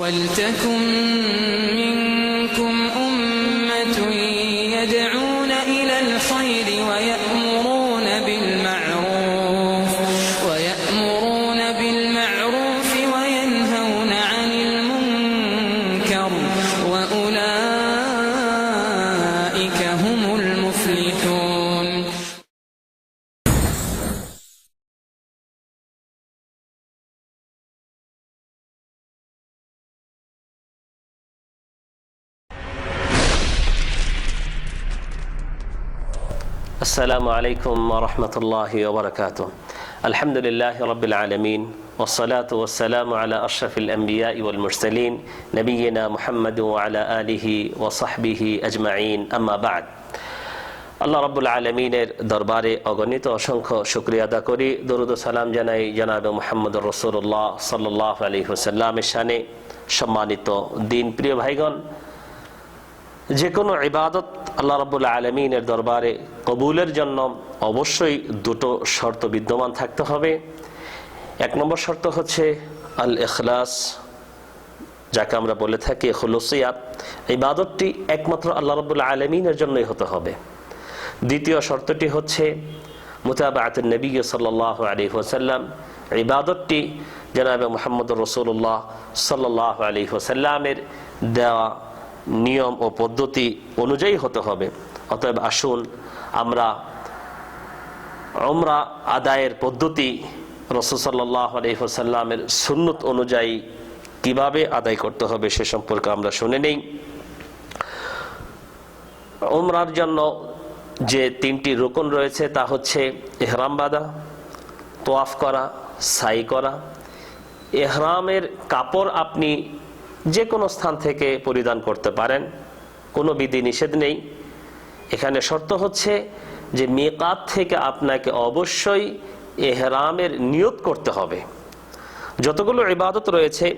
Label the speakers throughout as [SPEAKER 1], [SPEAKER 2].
[SPEAKER 1] ولتكن
[SPEAKER 2] السلام عليكم ورحمة الله وبركاته الحمد لله رب العالمين والصلاة والسلام على أشرف الأنبياء والمرسلين نبينا محمد وعلى آله وصحبه أجمعين أما بعد আল্লাহ রাব্বুল আলমিনের দরবারে অগণিত অসংখ্য শুক্রিয়া আদা করি দরুদ ও সালাম জানাই জনাব মোহাম্মদ রসুল্লাহ সাল্লাহ আলী হুসাল্লামের শানে সম্মানিত দিন প্রিয় ভাইগণ যে কোনো ইবাদত আল্লাহ রাবুল আলমিনের দরবারে কবুলের জন্য অবশ্যই দুটো শর্ত বিদ্যমান থাকতে হবে। এক নম্বর শর্ত হচ্ছে আল এখলাস যাকে আমরা বলে থাকি হলুসিয়াত ইবাদতটি একমাত্র আল্লাহ রবুল্লা আলমিনের জন্যই হতে হবে। দ্বিতীয় শর্তটি হচ্ছে মুতাবাত নবী সাল্লাহ আলী ওসাল্লাম ইবাদতটি জনাবে মোহাম্মদ রসুল্লাহ সাল্লাহ আলী ওসাল্লামের দেওয়া নিয়ম ও পদ্ধতি অনুযায়ী হতে হবে। অতএব আসুন আমরা আমরা আদায়ের পদ্ধতি রসুসাল্লাহ আলহিহসাল্লামের সুন্নত অনুযায়ী কীভাবে আদায় করতে হবে সে সম্পর্কে আমরা শুনে নেই। ওমরার জন্য যে তিনটি রোকন রয়েছে তা হচ্ছে এহরাম বাদা তোয়াফ করা, সাই করা। এহরামের কাপড় আপনি যে কোনো স্থান থেকে পরিধান করতে পারেন, কোনো বিধি নিষেধ নেই। এখানে শর্ত হচ্ছে যে মেকাত থেকে আপনাকে অবশ্যই এহরামের নিয়ত করতে হবে। যতগুলো ইবাদত রয়েছে,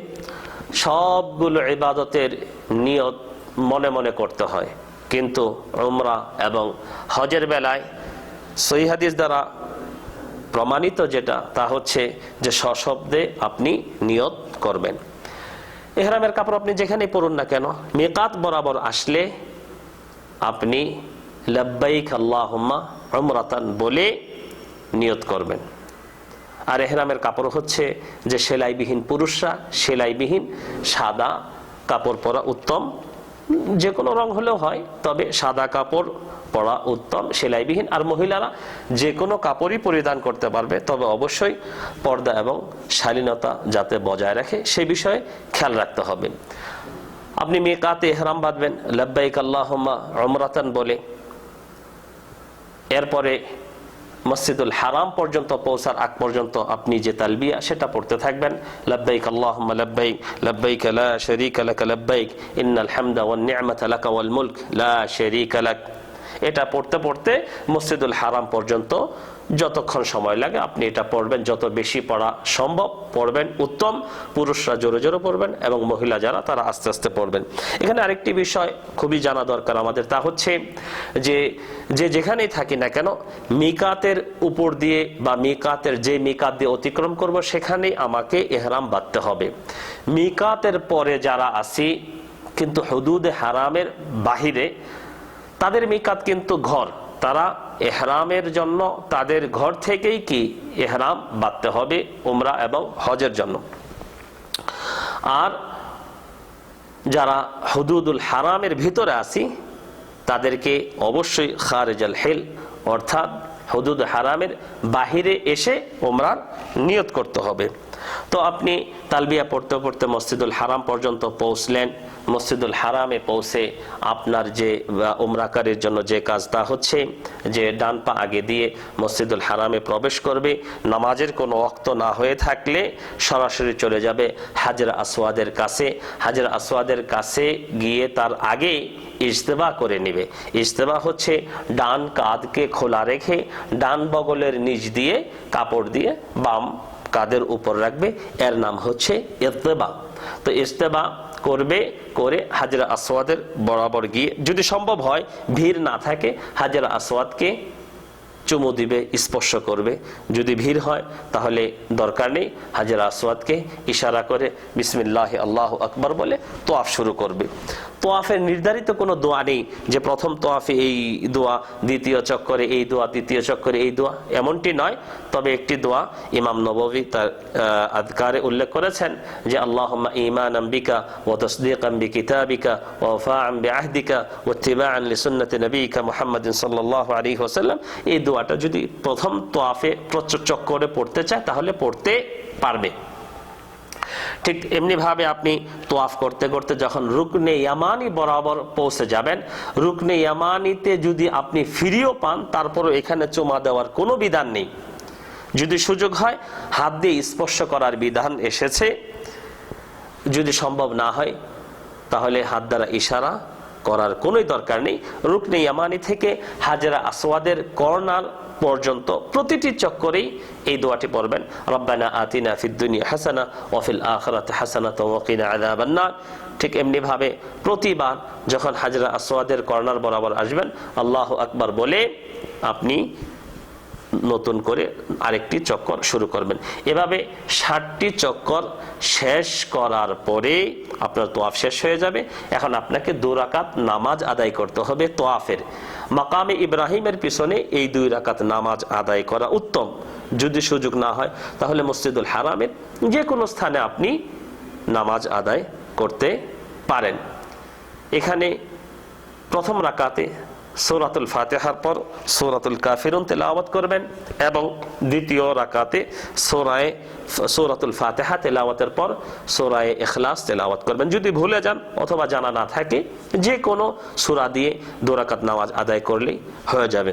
[SPEAKER 2] সবগুলো ইবাদতের নিয়ত মনে মনে করতে হয়। কিন্তু উমরা এবং হজের বেলায় সহি হাদিস দ্বারা প্রমাণিত যেটা, তা হচ্ছে যে সশব্দে আপনি নিয়ত করবেন। এহরামের কাপড় আপনি যেখানেই পরুন না কেন? মেকাত বরাবর আসলে আপনি লব্বাইক আল্লাহম্মা অমরাতান বলে নিয়ত করবেন। আর এহরামের কাপড় হচ্ছে যে সেলাইবিহীন পুরুষরা সেলাইবিহীন সাদা কাপড় পরা উত্তম যে কোনো রং হলেও হয়, তবে সাদা কাপড় পরা উত্তম, সেলাইবিহীন, আর মহিলারা যে কোনো কাপড়ই পরিধান করতে পারবে, তবে অবশ্যই পর্দা এবং শালীনতা যাতে বজায় রাখে, সে বিষয়ে খেয়াল রাখতে হবে। আপনি মেকাতে এহরাম বাঁধবেন, লব্বাইক আল্লাহম্মা অমরাতান বলে। এরপরে মসজিদুল হারাম পর্যন্ত পৌঁছার আগ পর্যন্ত আপনি যে তালবিয়া, সেটা পড়তে থাকবেন। লব্বাইক আল্লাহুম্মা লব্বাইক লব্বাইক লা শারীকা লাক লব্বাইক, ইন্নাল হামদা ওয়ান নি'মাতা লাক ওয়াল মুলক, লা শারীকা লাক। এটা পড়তে পড়তে মসজিদুল হারাম পর্যন্ত যতক্ষণ সময় লাগে আপনি এটা পড়বেন। যত বেশি পড়া সম্ভব পড়বেন। উত্তম পুরুষরা জোরে জোরে পড়বেন এবং মহিলা যারা, তারা আস্তে আস্তে পড়বেন। এখানে আরেকটি বিষয় খুবই জানা দরকার আমাদের, তা হচ্ছে যে যে যেখানেই থাকি না কেন, মিকাতের উপর দিয়ে বা মিকাতের যে মিকাত দিয়ে অতিক্রম করব, সেখানেই আমাকে এহরাম বাঁধতে হবে। মিকাতের পরে যারা আসি কিন্তু হদুদে হারামের বাহিরে তাদের মিকাত কিন্তু ঘর। তারা এহরামের জন্য, তাদের ঘর থেকেই কি এহরাম বাঁধতে হবে, উমরা এবং হজের জন্য। আর যারা হুদুদুল হারামের ভিতরে আসি তাদেরকে অবশ্যই খারেজাল হেল, অর্থাৎ হুদুদ হারামের বাহিরে এসে ওমরার নিয়ত করতে হবে। তো আপনি তালবিয়া পড়তে পড়তে মসজিদুল হারাম পর্যন্ত পৌঁছলেন। মসজিদুল হারামে পৌঁছে আপনার যে উমরাকারের জন্য যে কাজটা হচ্ছে, যে ডান পা আগে দিয়ে মসজিদুল হারামে প্রবেশ করবে, নামাজের কোনো অক্ত না হয়ে থাকলে সরাসরি চলে যাবে হাজর আসওয়াদের কাছে। হাজর আসওয়াদের কাছে গিয়ে তার আগে ইজতেবা করে নেবে। ইজতেবা হচ্ছে ডান কাঁধকে খোলা রেখে, ডান বগলের নিচ দিয়ে কাপড় দিয়ে বাম কাদের উপর রাখবে? এর নাম হচ্ছে ইস্তেবা তো ইস্তেবা করবে, করে হাজরা আসওয়াদের বরাবর গিয়ে যদি সম্ভব হয়, ভিড় না থাকে, হাজরা আসওয়াদকে চুমু দিবে, স্পর্শ করবে। যদি ভিড় হয়, তাহলে দরকার নেই, হাজার আসওয়াদকে ইশারা করে বিসমিল্লাহ আল্লাহ আকবর বলে তোয়াফ শুরু করবে। তোয়াফের নির্ধারিত কোনো দোয়া নেই যে প্রথম তোয়াফে এই দোয়া, দ্বিতীয় চক্করে এই দোয়া, তৃতীয় চক্করে এই দোয়া, এমনটি নয়। তবে একটি দোয়া ইমাম নববী তার আদকারে উল্লেখ করেছেন যে আল্লাহ ইমান আম্বিকা ও তসদিক আম্বি কিতাবিকা ও ফা আম্বি আহদিকা ও তিবা আনলি সুন্নতি নবীকা মোহাম্মদ সাল্লাহ আলী হোসাল্লাম এই দোয়াটা যদি প্রথম তোয়াফে প্রচ- চক্করে পড়তে চায়, তাহলে পড়তে পারবে। ঠিক এমনিভাবে আপনি তোয়াফ করতে করতে যখন রুকনে ইয়ামানি বরাবর পৌঁছে যাবেন, রুকনে ইয়ামানিতে যদি আপনি ফিরিও পান, তারপরও এখানে চুমা দেওয়ার কোনো বিধান নেই। যদি সুযোগ হয়, হাত দিয়ে স্পর্শ করার বিধান এসেছে। যদি সম্ভব না হয়, তাহলে হাত দ্বারা ইশারা করার কোনোই দরকার নেই। রুকনে ইয়ামানি থেকে হাজারা আসওয়াদের কর্নার পর্যন্ত প্রতিটি চক্করেই এই দোয়াটি পড়বেন। রব্বানা আতিনা ফিদ দুনিয়া হাসানা ওয়াফিল আখিরাতি হাসানা তোমকিনা আযাবান নার। ঠিক এমনিভাবে প্রতিবার যখন হাজরা আসওয়াদের কর্নার বরাবর আসবেন, আল্লাহ আকবার বলে আপনি নতুন করে আরেকটি চক্কর শুরু করবেন। এভাবে ষাটটি চক্কর শেষ করার পরে আপনার তোয়াফ শেষ হয়ে যাবে। এখন আপনাকে দু রাকাত নামাজ আদায় করতে হবে তোয়াফের। মাকামে ইব্রাহিমের পিছনে এই দুই রাকাত নামাজ আদায় করা উত্তম। যদি সুযোগ না হয়, তাহলে মসজিদুল হারামের যে কোনো স্থানে আপনি নামাজ আদায় করতে পারেন। এখানে প্রথম রাকাতে সৌরাতুল ফাতেহার পর সৌরাতুল কাফিরুন তেলাওয়াত করবেন এবং দ্বিতীয় রাকাতে সোরায়ে সৌরাতুল ফাতেহা তেলাওয়াতের পর সোরায়ে এখলাস তেলাওয়াত করবেন। যদি ভুলে যান অথবা জানা না থাকে, যে কোনো সুরা দিয়ে দোরাকাত নামাজ আদায় করলেই হয়ে যাবে।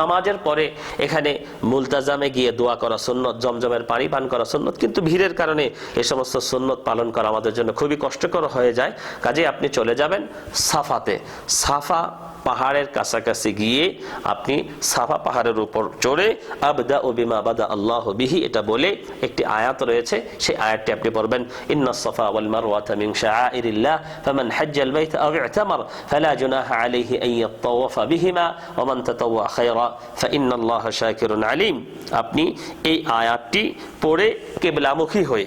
[SPEAKER 2] নামাজের পরে এখানে মুলতাজামে গিয়ে দোয়া করা সুন্নত, জমজমের পানি পান করা সুন্নত, কিন্তু ভিড়ের কারণে এ সমস্ত সুন্নত পালন করা আমাদের জন্য খুবই কষ্টকর হয়ে যায়। কাজে আপনি চলে যাবেন সাফাতে। সাফা পাহাড়ের কাছাকাছি গিয়ে আপনি সাফা পাহাড়ের উপর চড়ে আবদা ও বিমা বাদা আল্লাহ বিহি, এটা বলে একটি আয়াত রয়েছে, সেই আয়াতটি আপনি পড়বেন, ইন্না সাফা ওয়াল মারওয়াতা মিন শাআইরিল্লাহ, ফামান হাজ্জাল বাইত আও ইতামার, ফালা জুনাহা আলাইহি আন ইয়াতাওয়াফা বিহিমা, ওয়া মান তাতাওয়া খায়রা ফাইন্নাল্লাহা শাকিরুন আলিম। আপনি এই আয়াতটি পড়ে কেবলামুখী হয়ে।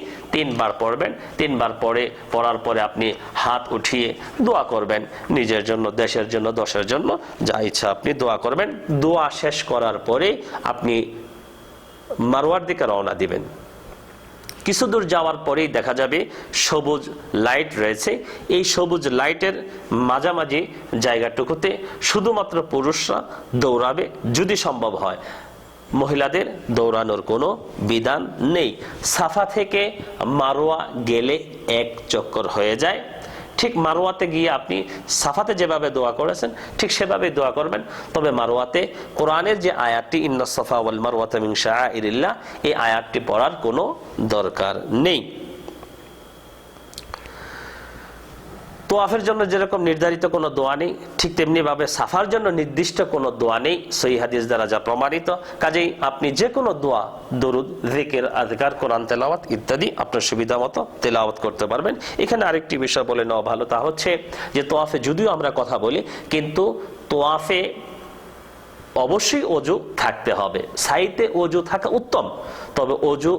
[SPEAKER 2] তিনবার পড়বেন। তিনবার পড়ে, পড়ার পরে আপনি হাত উঠিয়ে দোয়া করবেন। নিজের জন্য, দেশের জন্য, দশের জন্য যা ইচ্ছা আপনি দোয়া করবেন। দোয়া শেষ করার পরে আপনি মারোয়ার দিকে রওনা দিবেন। কিছু দূর যাওয়ার পরেই দেখা যাবে সবুজ লাইট রয়েছে। এই সবুজ লাইটের মাঝামাঝি জায়গাটুকুতে শুধুমাত্র পুরুষরা দৌড়াবে। যদি সম্ভব হয় মহিলাদের দৌড়ানোর কোনো বিধান নেই। সাফা থেকে মারোয়া গেলে এক চক্কর হয়ে যায়। ঠিক মারোয়াতে গিয়ে আপনি সাফাতে যেভাবে দোয়া করেছেন, ঠিক সেভাবে দোয়া করবেন। তবে মারোয়াতে কোরআনের যে আয়াতটি ইন্না সাফা ওয়াল মারওয়াতা মিন শাআইরিল্লাহ এই আয়াতটি পড়ার কোনো দরকার নেই। তোয়াফের জন্য যেরকম নির্ধারিত কোনো দোয়া নেই, ঠিক তেমনি ভাবে সাফার জন্য নির্দিষ্ট কোনো দোয়া নেই, সহি হাদিস দ্বারা যা প্রমাণিত। কাজেই আপনি যে কোনো দোয়া, দরুদ, জিকির আজকার কোরআন, তেলাওয়াত ইত্যাদি আপনার সুবিধা মতো তেলাওয়াত করতে পারবেন। এখানে আরেকটি বিষয় বলে নেওয়া ভালো, তা হচ্ছে যে তোয়াফে যদিও আমরা কথা বলি, কিন্তু তোয়াফে অবশ্যই অজু থাকতে হবে। সাইতে অজু থাকা উত্তম, তবে অজু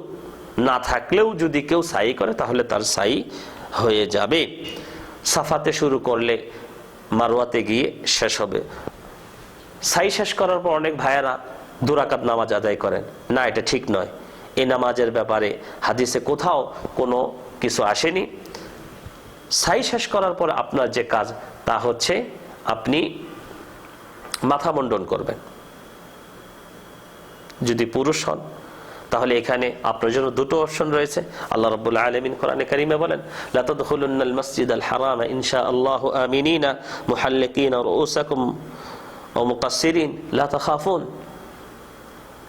[SPEAKER 2] না থাকলেও যদি কেউ সাই করে, তাহলে তার সাই হয়ে যাবে। সাফাতে শুরু করলে মারোয়াতে গিয়ে শেষ হবে। সাই শেষ করার পর অনেক ভাইয়েরা দুরাকাত নামাজ আদায় করেন। না, এটা ঠিক নয়। এই নামাজের ব্যাপারে হাদিসে কোথাও কোনো কিছু আসেনি। সাই শেষ করার পর আপনার যে কাজ, তা হচ্ছে আপনি মাথা মুন্ডন করবেন। যদি পুরুষ হন তাহলে এখানে আপনার জন্য দুটো অপশন রয়েছে। আল্লাহ রব আলমিন কোরআনে কারিমে বলেন লা মসজিদ আল হারাম ইনশা আল্লাহ আমিনা মুহাল্লিন ও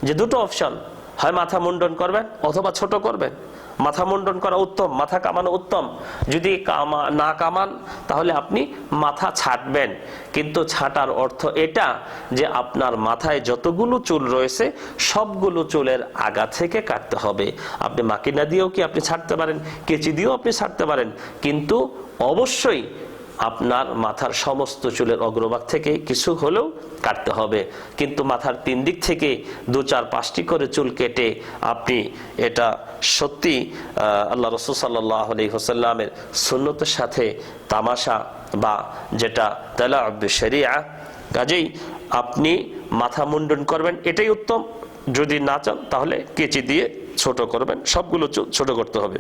[SPEAKER 2] যে দুটো অপশন হয় মাথা মুন্ডন করবেন অথবা ছোট করবেন। মাথা মুন্ডন করা উত্তম, মাথা কামানো উত্তম। যদি কামা, না কামান, তাহলে আপনি মাথা ছাটবেন। কিন্তু ছাটার অর্থ এটা যে আপনার মাথায় যতগুলো চুল রয়েছে, সবগুলো চুলের আগা থেকে কাটতে হবে। আপনি মাকিনা দিয়েও কি আপনি ছাড়তে পারেন? কেচি দিয়েও আপনি ছাড়তে পারেন। কিন্তু অবশ্যই আপনার মাথার সমস্ত চুলের অগ্রভাগ থেকে কিছু হলেও কাটতে হবে। কিন্তু মাথার তিন দিক থেকে দু চার পাঁচটি করে চুল কেটে আপনি এটা সত্যি আল্লাহ রসুল সাল্লাহ আলি হোসাল্লামের সুন্নতের সাথে তামাশা বা যেটা তালা শরিয়া। কাজেই আপনি মাথা মুন্ডন করবেন, এটাই উত্তম। যদি না চান, তাহলে কেচি দিয়ে ছোট করবেন। সবগুলো ছোট করতে হবে।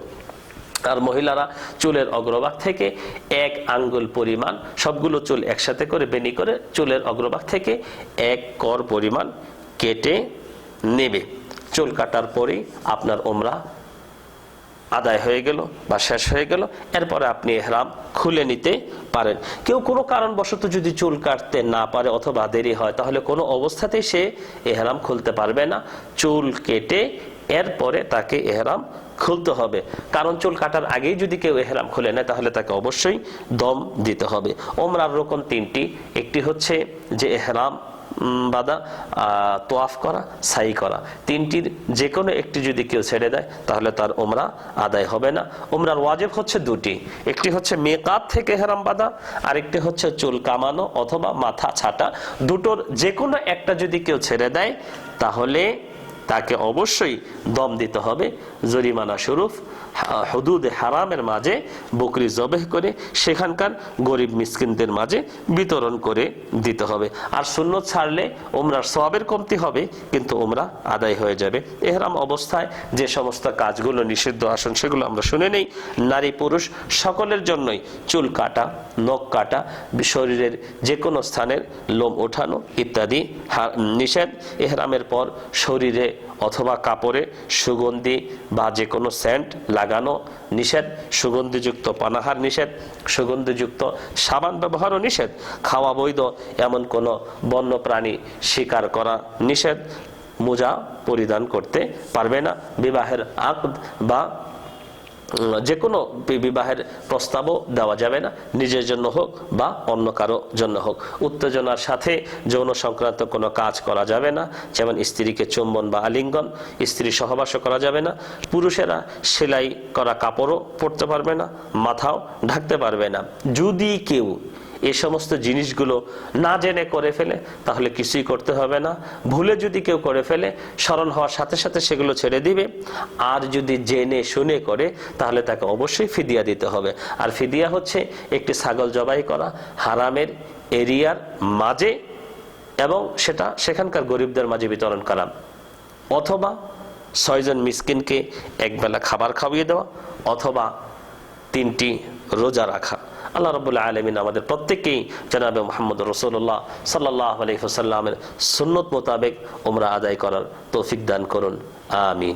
[SPEAKER 2] আর মহিলারা চুলের অগ্রভাগ থেকে এক আঙ্গুল পরিমাণ, সবগুলো চুল একসাথে করে বেনি করে চুলের অগ্রভাগ থেকে এক কর পরিমাণ কেটে নেবে। চুল কাটার পরেই আপনার ওমরা আদায় হয়ে গেল বা শেষ হয়ে গেল। এরপরে আপনি এহরাম খুলে নিতে পারেন। কেউ কোনো কারণবশত যদি চুল কাটতে না পারে অথবা দেরি হয়, তাহলে কোনো অবস্থাতেই সে এহরাম খুলতে পারবে না। চুল কেটে এরপরে তাকে এহরাম খুলতে হবে। কারণ চুল কাটার আগেই যদি কেউ এহরাম খুলে নেয়, তাহলে তাকে অবশ্যই দম দিতে হবে। ওমরার রকম তিনটি। একটি হচ্ছে যে এহরাম বাদা তোয়াফ করা সাই করা। তিনটির যে কোনো একটি যদি কেউ ছেড়ে দেয়, তাহলে তার ওমরা আদায় হবে না। ওমরার ওয়াজেব হচ্ছে দুটি। একটি হচ্ছে মেকাত থেকে হেরাম বাঁধা, আরেকটি হচ্ছে চুল কামানো অথবা মাথা ছাটা। দুটোর যে কোনো একটা যদি কেউ ছেড়ে দেয়, তাহলে তাকে অবশ্যই দম দিতে হবে জরিমানা স্বরূপ। হুদুদে হারামের মাঝে বকরি জবেহ করে, সেখানকার গরিব মিসকিনদের মাঝে বিতরণ করে দিতে হবে। আর শূন্য ছাড়লে ওমরার সবের কমতি হবে, কিন্তু ওমরা আদায় হয়ে যাবে। এহরাম অবস্থায় যে সমস্ত কাজগুলো নিষিদ্ধ আসন, সেগুলো আমরা শুনে নেই। নারী পুরুষ সকলের জন্যই চুল কাটা, নখ কাটা, শরীরের যে কোনো স্থানের লোম ওঠানো ইত্যাদি নিষেধ। এহরামের পর শরীরে অথবা কাপড়ে সুগন্ধি বা যে কোনো সেন্ট লাগানো নিষেধ, সুগন্ধিযুক্ত পানাহার নিষেধ, সুগন্ধিযুক্ত সাবান ব্যবহারও নিষেধ, খাওয়া বৈধ এমন কোনো বন্য প্রাণী শিকার করা নিষেধ, মোজা পরিধান করতে পারবে না, বিবাহের আক বা যে কোনো বিবাহের প্রস্তাবও দেওয়া যাবে না। নিজের জন্য হোক বা অন্য কারও জন্য হোক। উত্তেজনার সাথে যৌন সংক্রান্ত কোনো কাজ করা যাবে না। যেমন স্ত্রীকে চুম্বন বা আলিঙ্গন, স্ত্রী সহবাসও করা যাবে না। পুরুষেরা সেলাই করা কাপড়ও পরতে পারবে না, মাথাও ঢাকতে পারবে না। যদি কেউ এই সমস্ত জিনিসগুলো না জেনে করে ফেলে, তাহলে কিছুই করতে হবে না। ভুলে যদি কেউ করে ফেলে, স্মরণ হওয়ার সাথে সাথে সেগুলো ছেড়ে দিবে। আর যদি জেনে শুনে করে, তাহলে তাকে অবশ্যই ফিদিয়া দিতে হবে। আর ফিদিয়া হচ্ছে একটি ছাগল জবাই করা, হারামের এরিয়ার মাঝে এবং সেটা সেখানকার গরিবদের মাঝে বিতরণ করা। অথবা ছয়জন মিসকিনকে একবেলা খাবার খাওয়িয়ে দেওয়া, অথবা তিনটি রোজা রাখা। আল্লাহ রবুল্লা আলমিন আমাদের প্রত্যেককেই জানাবে মোহাম্মদ রসুল্লাহ সাল্লাহ আলহিহসাল্লামের সুন্নত মোতাবেক ওমরা আদায় করার তৌফিক দান করুন। আমিন।